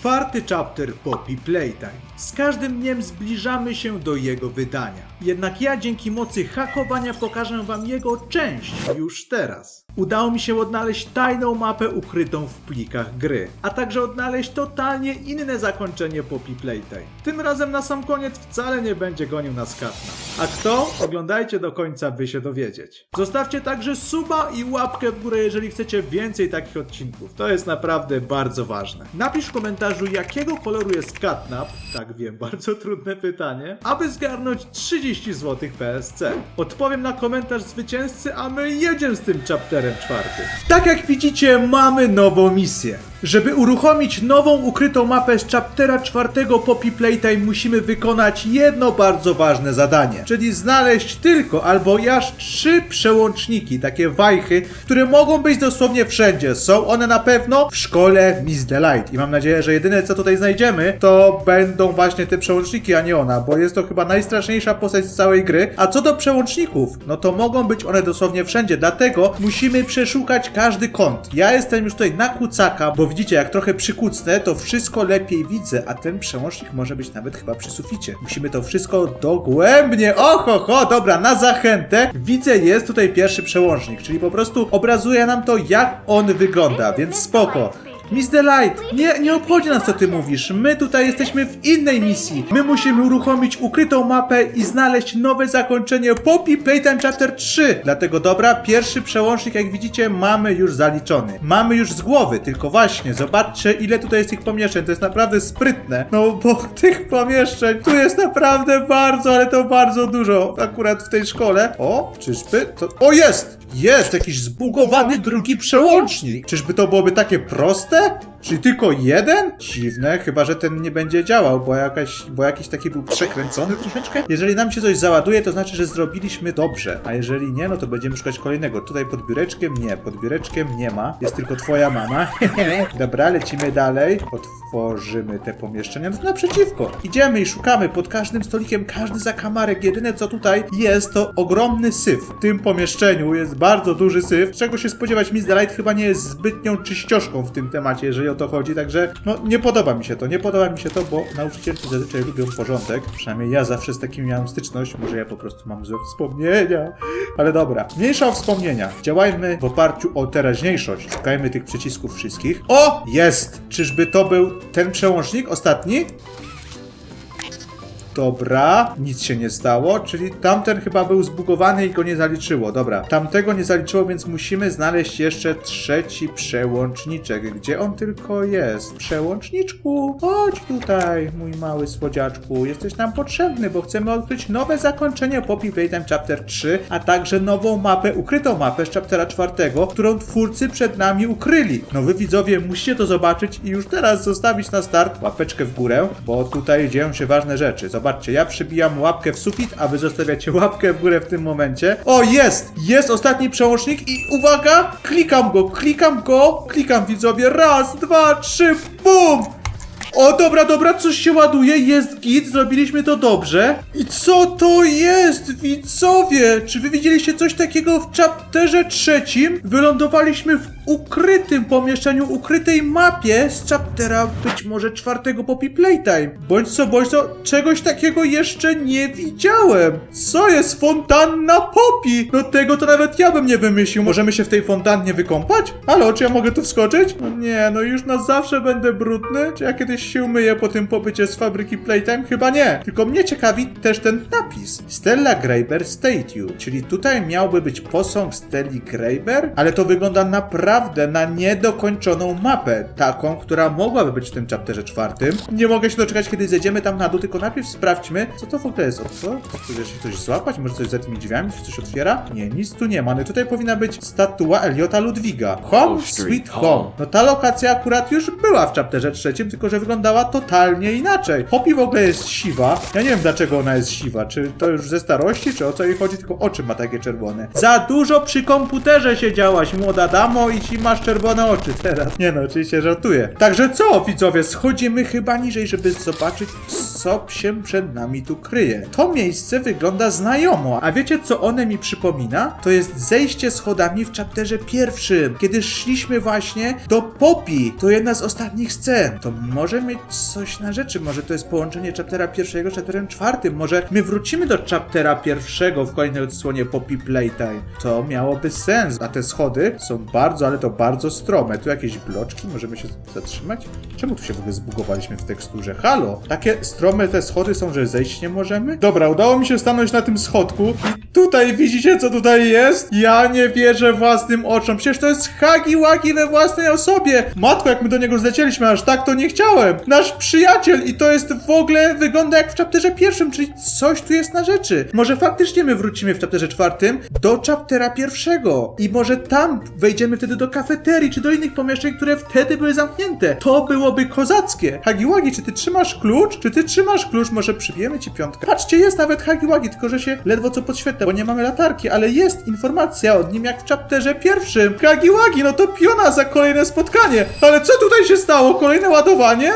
Czwarty chapter Poppy Playtime. Z każdym dniem zbliżamy się do jego wydania. Jednak ja dzięki mocy hakowania pokażę wam jego część już teraz. Udało mi się odnaleźć tajną mapę ukrytą w plikach gry, a także odnaleźć totalnie inne zakończenie Poppy Playtime. Tym razem na sam koniec wcale nie będzie gonił nas Katna. A kto? Oglądajcie do końca, by się dowiedzieć. Zostawcie także suba i łapkę w górę, jeżeli chcecie więcej takich odcinków. To jest naprawdę bardzo ważne. Napisz w komentarzu, jakiego koloru jest Catnap. Tak wiem, bardzo trudne pytanie. Aby zgarnąć 30 zł PSC. Odpowiem na komentarz zwycięzcy, a my jedziemy z tym chapterem Tak jak widzicie, mamy nową misję. Żeby uruchomić nową ukrytą mapę z chaptera czwartego Poppy Playtime musimy wykonać jedno bardzo ważne zadanie, czyli znaleźć tylko albo aż trzy przełączniki, takie wajchy, które mogą być dosłownie wszędzie. Są one na pewno w szkole Miss Delight i mam nadzieję, że jedyne co tutaj znajdziemy to będą właśnie te przełączniki, a nie ona, bo jest to chyba najstraszniejsza postać z całej gry. A co do przełączników, no to mogą być one dosłownie wszędzie, dlatego musimy przeszukać każdy kąt. Ja jestem już tutaj na kucaka, bo widzicie, jak trochę przykucnę, to wszystko lepiej widzę, a ten przełącznik może być nawet chyba przy suficie. Musimy to wszystko dogłębnie, oho, ho, dobra, na zachętę. Widzę, jest tutaj pierwszy przełącznik, czyli po prostu obrazuje nam to, jak on wygląda, więc spoko. Miss Delight, nie, nie obchodzi nas co ty mówisz. My tutaj jesteśmy w innej misji. My musimy uruchomić ukrytą mapę i znaleźć nowe zakończenie Poppy Playtime Chapter 3. Dlatego dobra, pierwszy przełącznik jak widzicie mamy już zaliczony. Mamy już z głowy, tylko właśnie zobaczcie ile tutaj jest tych pomieszczeń. To jest naprawdę sprytne. No bo tych pomieszczeń tu jest naprawdę bardzo, ale to bardzo dużo. Akurat w tej szkole. O, czyżby? To... O jest! Jest jakiś zbugowany drugi przełącznik. Czyżby to byłoby takie proste? Czyli tylko jeden? Dziwne, chyba że ten nie będzie działał, bo, jakaś, bo jakiś taki był przekręcony troszeczkę. Jeżeli nam się coś załaduje, to znaczy, że zrobiliśmy dobrze. A jeżeli nie, no to będziemy szukać kolejnego. Tutaj pod biureczkiem nie, pod biureczkiem nie ma. Jest tylko twoja mama. Dobra, lecimy dalej. Otworzymy te pomieszczenia. No naprzeciwko. Idziemy i szukamy pod każdym stolikiem, każdy zakamarek. Jedyne co tutaj jest, to ogromny syf. W tym pomieszczeniu jest bardzo duży syf. Czego się spodziewać? Miss Delight chyba nie jest zbytnią czyścioszką w tym temacie, jeżeli o to chodzi, także no nie podoba mi się to, nie podoba mi się to, bo nauczycielki zazwyczaj lubią porządek, przynajmniej ja zawsze z takim miałem styczność, może ja po prostu mam złe wspomnienia, ale dobra. Mniejsza o wspomnienia, działajmy w oparciu o teraźniejszość, szukajmy tych przycisków wszystkich. O! Jest! Czyżby to był ten przełącznik ostatni? Dobra, nic się nie stało, czyli tamten chyba był zbugowany i go nie zaliczyło. Dobra, tamtego nie zaliczyło, więc musimy znaleźć jeszcze trzeci przełączniczek. Gdzie on tylko jest? Przełączniczku, chodź tutaj, mój mały słodziaczku. Jesteś nam potrzebny, bo chcemy odkryć nowe zakończenie Poppy Playtime Chapter 3, a także nową mapę, ukrytą mapę z Chaptera 4, którą twórcy przed nami ukryli. No wy widzowie musicie to zobaczyć i już teraz zostawić na start łapeczkę w górę, bo tutaj dzieją się ważne rzeczy. Zobaczcie, ja przybijam łapkę w sufit, a wy zostawiacie łapkę w górę w tym momencie. O, jest! Jest ostatni przełącznik i uwaga! Klikam go, klikam go, klikam widzowie. Raz, dwa, trzy, bum! O, dobra, dobra, coś się ładuje, jest git, zrobiliśmy to dobrze. I co to jest, widzowie? Czy wy widzieliście coś takiego w chapterze trzecim? Wylądowaliśmy w ukrytym pomieszczeniu, ukrytej mapie z chaptera być może czwartego Poppy Playtime. Bądź co, bądź to, czegoś takiego jeszcze nie widziałem. Co jest fontanna Poppy? No tego to nawet ja bym nie wymyślił. Możemy się w tej fontannie wykąpać? Halo, czy ja mogę tu wskoczyć? No nie, no już na zawsze będę brudny. Czy ja kiedyś się umyję po tym pobycie z fabryki Playtime? Chyba nie. Tylko mnie ciekawi też ten napis. Stella Graeber Statue, czyli tutaj miałby być posąg Stelli Graeber, ale to wygląda naprawdę na niedokończoną mapę. Taką, która mogłaby być w tym chapterze czwartym. Nie mogę się doczekać, kiedy zejdziemy tam na dół, tylko najpierw sprawdźmy, co to w ogóle jest. O co? Chce się coś złapać? Może coś za tymi drzwiami? Czy coś otwiera? Nie, nic tu nie ma. No i tutaj powinna być statua Eliota Ludwiga. Home Sweet Home. No ta lokacja akurat już była w chapterze trzecim, tylko że wyglądała totalnie inaczej. Poppy w ogóle jest siwa. Ja nie wiem dlaczego ona jest siwa. Czy to już ze starości, czy o co jej chodzi, tylko oczy ma takie czerwone. Za dużo przy komputerze siedziałaś, młoda damo, i ci masz czerwone oczy teraz. Nie no, oczywiście żartuję. Także co, widzowie, schodzimy chyba niżej, żeby zobaczyć, co się przed nami tu kryje. To miejsce wygląda znajomo, a wiecie co one mi przypomina? To jest zejście schodami w chapterze pierwszym, kiedy szliśmy właśnie do Poppy. To jedna z ostatnich scen. To może mieć coś na rzeczy, może to jest połączenie chaptera pierwszego z chapterem czwartym, może my wrócimy do chaptera pierwszego w kolejnej odsłonie Poppy Playtime. To miałoby sens, a te schody są bardzo, ale to bardzo strome. Tu jakieś bloczki, możemy się zatrzymać? Czemu tu się w ogóle zbugowaliśmy w teksturze? Halo! Takie strome te schody są, że zejść nie możemy? Dobra, udało mi się stanąć na tym schodku i tutaj widzicie, co tutaj jest? Ja nie wierzę własnym oczom. Przecież to jest Hagi Wagi we własnej osobie. Matko, jak my do niego zlecieliśmy, aż tak to nie chciałem. Nasz przyjaciel i to jest w ogóle, wygląda jak w chapterze pierwszym, czyli coś tu jest na rzeczy. Może faktycznie my wrócimy w chapterze czwartym do chaptera pierwszego i może tam wejdziemy wtedy do kafeterii, czy do innych pomieszczeń, które wtedy były zamknięte. To byłoby kozackie. Hagiwagi, czy ty trzymasz klucz? Czy ty trzymasz klucz? Może przybijemy ci piątkę? Patrzcie, jest nawet Hagiwagi, tylko że się ledwo co podświetla, bo nie mamy latarki, ale jest informacja od nim jak w chapterze pierwszym. Hagiwagi, no to piona za kolejne spotkanie. Ale co tutaj się stało? Kolejne ładowanie?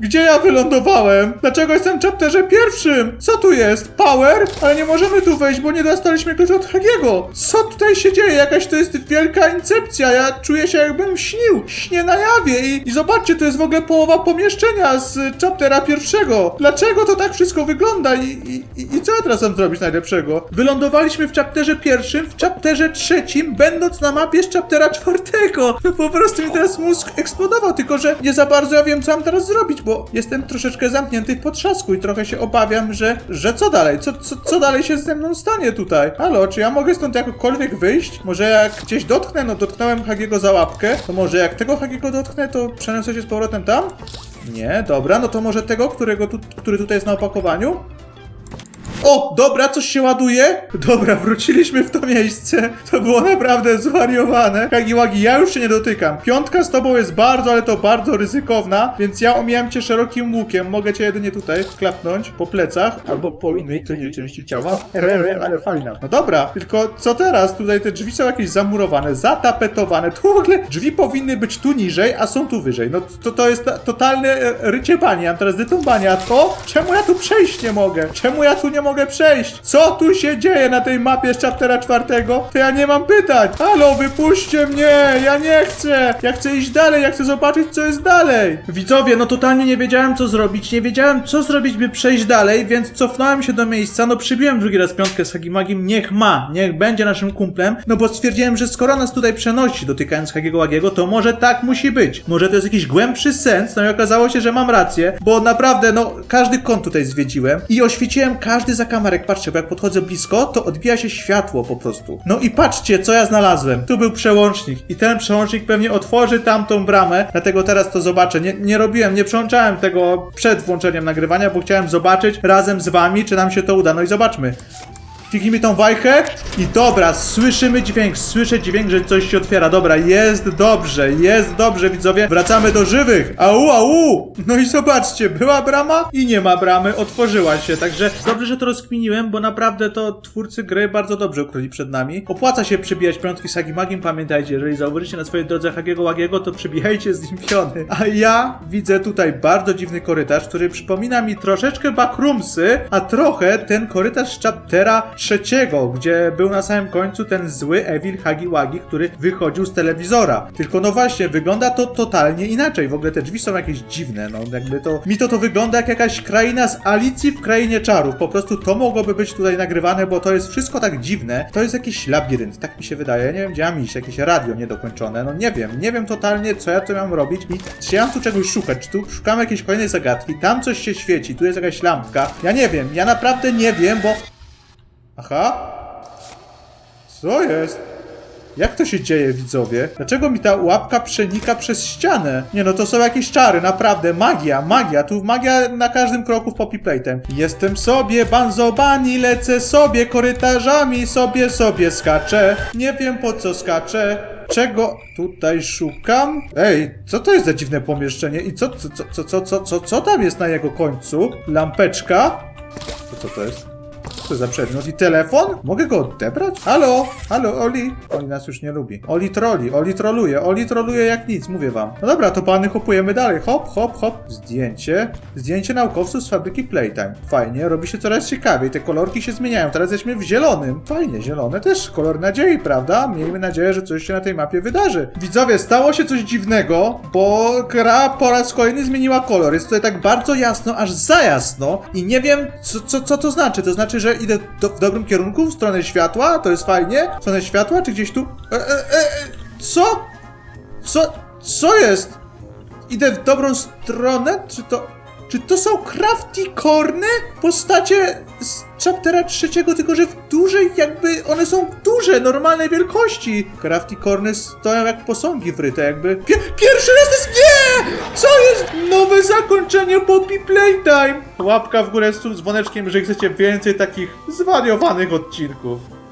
Gdzie ja wylądowałem? Dlaczego jestem w chapterze pierwszym? Co tu jest? Power? Ale nie możemy tu wejść, bo nie dostaliśmy klucza od Hagiego. Co tutaj się dzieje? Jakaś to jest wielka incepcja. Ja czuję się jakbym śnił. Śnię na jawie i, i zobaczcie, to jest w ogóle połowa pomieszczenia z chaptera pierwszego. Dlaczego to tak wszystko wygląda i, i, i, co ja teraz mam zrobić najlepszego? Wylądowaliśmy w chapterze pierwszym, w chapterze trzecim, będąc na mapie z chaptera czwartego. Po prostu mi teraz mózg eksplodował, tylko że nie za bardzo ja wiem, co mam teraz zrobić, bo jestem troszeczkę zamknięty w potrzasku i trochę się obawiam, że, że co dalej? Co, co, co dalej się ze mną stanie tutaj? Halo, czy ja mogę stąd jakokolwiek wyjść? Może jak gdzieś dotknę, no dotknąłem Hagiego za łapkę, to może jak tego Hagiego dotknę, to przeniosę się z powrotem tam? Nie, dobra, no to może tego, którego tu, który tutaj jest na opakowaniu? O, dobra, coś się ładuje. Dobra, wróciliśmy w to miejsce. To było naprawdę zwariowane. Kagiwagi, ja już się nie dotykam. Piątka z tobą jest bardzo, ale to bardzo ryzykowna, więc ja omijam cię szerokim łukiem. Mogę cię jedynie tutaj klapnąć po plecach. Albo po innej tylnej części ciała, ale fajna. No dobra, tylko co teraz? Tutaj te drzwi są jakieś zamurowane, zatapetowane. Tu w ogóle drzwi powinny być tu niżej, a są tu wyżej. No to, to jest ta, totalne e, rycie bani. Mam teraz dytumbanie, a to? Czemu ja tu przejść nie mogę? Czemu ja tu nie mogę przejść? Co tu się dzieje na tej mapie z chaptera czwartego? To ja nie mam pytań. Halo, wypuśćcie mnie! Ja nie chcę! Ja chcę iść dalej, ja chcę zobaczyć, co jest dalej. Widzowie, no totalnie nie wiedziałem, co zrobić. Nie wiedziałem, co zrobić, by przejść dalej, więc cofnąłem się do miejsca. No przybiłem drugi raz piątkę z Hagimagiem. Niech ma, niech będzie naszym kumplem. No bo stwierdziłem, że skoro nas tutaj przenosi, dotykając Hagiego Łagiego, to może tak musi być. Może to jest jakiś głębszy sens. No i okazało się, że mam rację, bo naprawdę, no, każdy kąt tutaj zwiedziłem i oświeciłem każdy zakamarek. Patrzcie, bo jak podchodzę blisko, to odbija się światło po prostu. No i patrzcie, co ja znalazłem. Tu był przełącznik i ten przełącznik pewnie otworzy tamtą bramę, dlatego teraz to zobaczę. Nie, nie robiłem, nie przełączałem tego przed włączeniem nagrywania, bo chciałem zobaczyć razem z wami, czy nam się to uda. No i zobaczmy. Kliknijmy tą wajchę i dobra, słyszymy dźwięk, słyszę dźwięk, że coś się otwiera. Dobra, jest dobrze, jest dobrze, widzowie. Wracamy do żywych. Au, au! No i zobaczcie, była brama i nie ma bramy, otworzyła się. Także dobrze, że to rozkminiłem, bo naprawdę to twórcy gry bardzo dobrze ukryli przed nami. Opłaca się przybijać piątki z Hagimagiem, pamiętajcie, jeżeli zauważycie na swojej drodze Hagiego Łagiego, to przybijajcie z nim piony. A ja widzę tutaj bardzo dziwny korytarz, który przypomina mi troszeczkę backroomsy, a trochę ten korytarz z chaptera trzeciego, gdzie był na samym końcu ten zły Evil Hagiwagi, który wychodził z telewizora. Tylko no właśnie, wygląda to totalnie inaczej. W ogóle te drzwi są jakieś dziwne, no jakby to... Mi to to wygląda jak jakaś kraina z Alicji w Krainie Czarów. Po prostu to mogłoby być tutaj nagrywane, bo to jest wszystko tak dziwne. To jest jakiś labirynt, tak mi się wydaje. Nie wiem, gdzie mam iść, jakieś radio niedokończone. No nie wiem, nie wiem totalnie, co ja tu mam robić i czy ja mam tu czegoś szukać, czy tu szukam jakiejś kolejnej zagadki, tam coś się świeci, tu jest jakaś lampka. Ja nie wiem, ja naprawdę nie wiem, bo... Aha. Co jest? Jak to się dzieje, widzowie? Dlaczego mi ta łapka przenika przez ścianę? Nie no, to są jakieś czary, naprawdę. Magia, magia. Tu magia na każdym kroku w Poppy Playtime. Jestem sobie banzobani, lecę sobie korytarzami, sobie, sobie skaczę. Nie wiem po co skaczę. Czego tutaj szukam? Ej, co to jest za dziwne pomieszczenie? I co, co, co, co, co, co, co, tam jest na jego końcu? Lampeczka? Co to jest? Co za przedmiot? I telefon? Mogę go odebrać? Halo? Halo, Oli? Oli nas już nie lubi. Oli troli, Oli troluje, Oli troluje jak nic, mówię wam. No dobra, to pany hopujemy dalej. Hop, hop, hop. Zdjęcie. Zdjęcie naukowców z fabryki Playtime. Fajnie, robi się coraz ciekawiej. Te kolorki się zmieniają. Teraz jesteśmy w zielonym. Fajnie, zielone też kolor nadziei, prawda? Miejmy nadzieję, że coś się na tej mapie wydarzy. Widzowie, stało się coś dziwnego, bo gra po raz kolejny zmieniła kolor. Jest tutaj tak bardzo jasno, aż za jasno i nie wiem, co, co, co to znaczy. To znaczy, że idę do, w dobrym kierunku, w stronę światła, to jest fajnie. W stronę światła, czy gdzieś tu? E, e, e, co? Co? Co jest? Idę w dobrą stronę? Czy to... Czy to są crafty corny? Postacie z chaptera trzeciego, tylko że w dużej, jakby one są duże, normalnej wielkości. Crafty corny stoją jak posągi wryte, jakby... Pie pierwszy raz jest... Nie! Co jest? Nowe zakończenie Poppy Playtime! Łapka w górę z dzwoneczkiem, że chcecie więcej takich zwariowanych odcinków.